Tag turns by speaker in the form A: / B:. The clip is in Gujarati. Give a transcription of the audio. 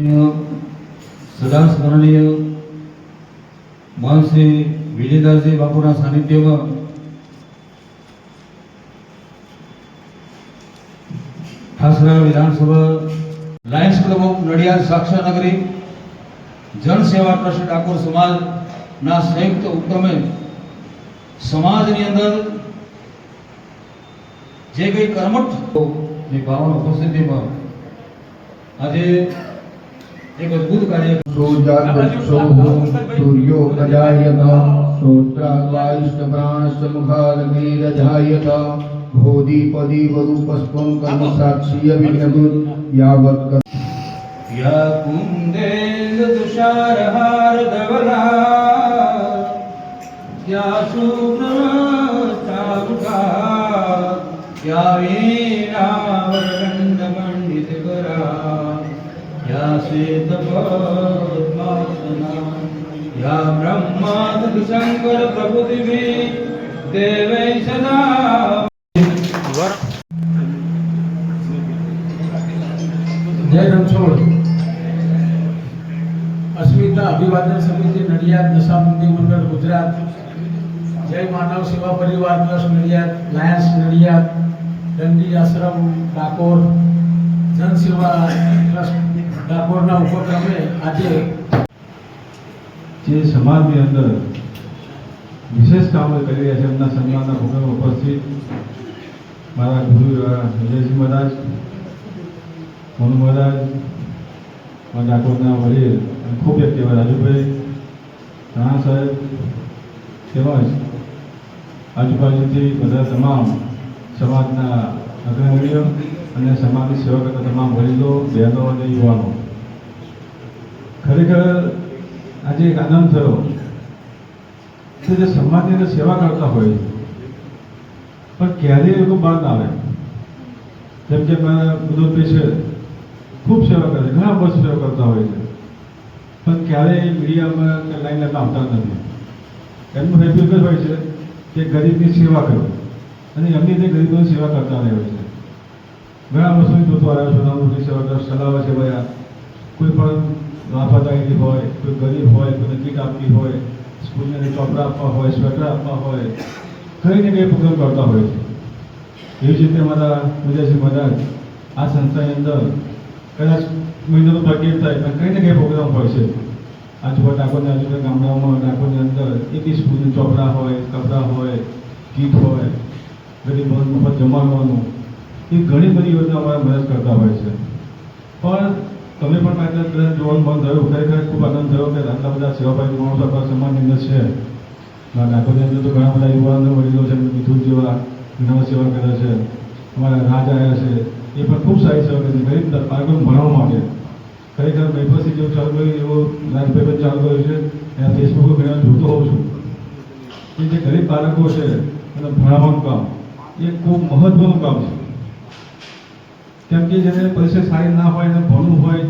A: સદા સ્મરણીય મહંશ્રી વિજયદાસજી બાપુના સાનિધ્યમાં ઠાસરા વિધાનસભા લાયન્સ પ્રમુખ નડિયાદ સાક્ષર નગરી જન સેવા ટ્રસ્ટ ડાકોર સમાજના સંયુક્ત ઉપક્રમે સમાજની અંદર જે કંઈ કર્મઠની ભાવના ઉપસ્થિતિમાં આજે एक अद्भुत कार्य
B: सूर्यो सूर्यो गजायत श्रोत्रावायुष्टप्राणसमुखाग्निरजायत भोदीपदीवरूपस्त्वं कर्म साक्षी अभिनगुत् यावत्
A: कर्म या कुन्देन्दुषारहारधवला या शूक्रमास्तामुखा या वे વ્યાસેત પદ્માસના યા
C: બ્રહ્માદિ શંકર અસ્મિતા અભિવાદન સમિતિ નડિયાદ દશામુદ્ધિ મંડળ Gujarat Jai Manav Seva Parivar trust Nadiad Lions Nadiad Dandi Ashram Dakor Jansewa trust ડાકોરના ઉપક્રમે આજે
D: જે સમાજની અંદર વિશેષ કામો કરી રહ્યા છે, એમના સન્માનના પ્રોગ્રામ ઉપસ્થિત મારા ગુરુ વિજયસિંહ મહારાજ, મનુ મહારાજ, મારા ડાકોરના વડીલ ખૂબ એક એવા રાજુભાઈ રાણા સાહેબ તેમજ આજુબાજુથી બધા તમામ સમાજના અગ્રણીઓ અને સમાજની સેવા કરતા તમામ વડીલો, બહેનો અને યુવાનો. ખરેખર આજે એક આનંદ થયો કે જે સમાજની અંદર સેવા કરતા હોય, પણ ક્યારેય લોકો બહાર ના આવે. જેમ કે મારા છે ખૂબ સેવા કરે ઘણા વર્ષ સેવા કરતા હોય છે. પણ ક્યારેય મીડિયામાં કે લાઈન લેતા આવતા નથી. એમનું હેતુ હોય છે કે ગરીબની સેવા કરો. અને એમની રીતે ગરીબોની સેવા કરતા રહે છે. ઘણા વર્ષોથી જોતો આવ્યો છું નામની સેવા ચલાવે છે ભાઈ કોઈ પણ લાભાદાયી હોય, કોઈ ગરીબ હોય, કોઈને કીટ આપવી હોય, સ્કૂલને ચોપડા આપવા હોય, સ્વેટર આપવા હોય કંઈ ને કંઈ પ્રોગ્રામ કરતા હોય છે. એવી જ રીતે મારા વિજયસિંહ મહારાજ, આ સંસ્થાની અંદર કદાચ મહિનાનું પ્રગટ થાય, પણ કંઈ કંઈ પ્રોગ્રામ હોય છે. આજુબાજુ ડાકોરના આજુબાજુ ગામડાઓમાં ડાકોરની અંદર એક સ્કૂલની ચોપડા હોય, કપડાં હોય, કીટ હોય, ગરીબ મફત જમાડવાનું એ ઘણી બધી યોજના અમારા મદદ કરતા હોય છે. પણ તમે પણ પાછળ કદાચ જોવાનું મન થયું. ખરેખર ખૂબ આનંદ થયો કે આટલા બધા સેવાભાવી માણસો આપણા સમાજની અંદર છે. ડાકોરની અંદર તો ઘણા બધા યુવાનો, વડીલો છે મિથુન જેવા ઘણા સેવા કરે છે. અમારા રાજ આવ્યા છે. એ પણ ખૂબ સારી સેવા કરે છે. ગરીબ બાળકોને ભણવા માટે. ખરેખર મેપસી જેવું ચાલુ કર્યું, એવું લાઈફ પેપર ચાલુ કર્યું છે. એના ફેસબુક ઘણા જોતો હોઉં છું. કે જે ગરીબ બાળકો છે, એને ભણાવવાનું કામ, એ ખૂબ મહત્વનું કામ છે. કેમ કે જેને પૈસા સારી ના હોય ને ભણવું હોય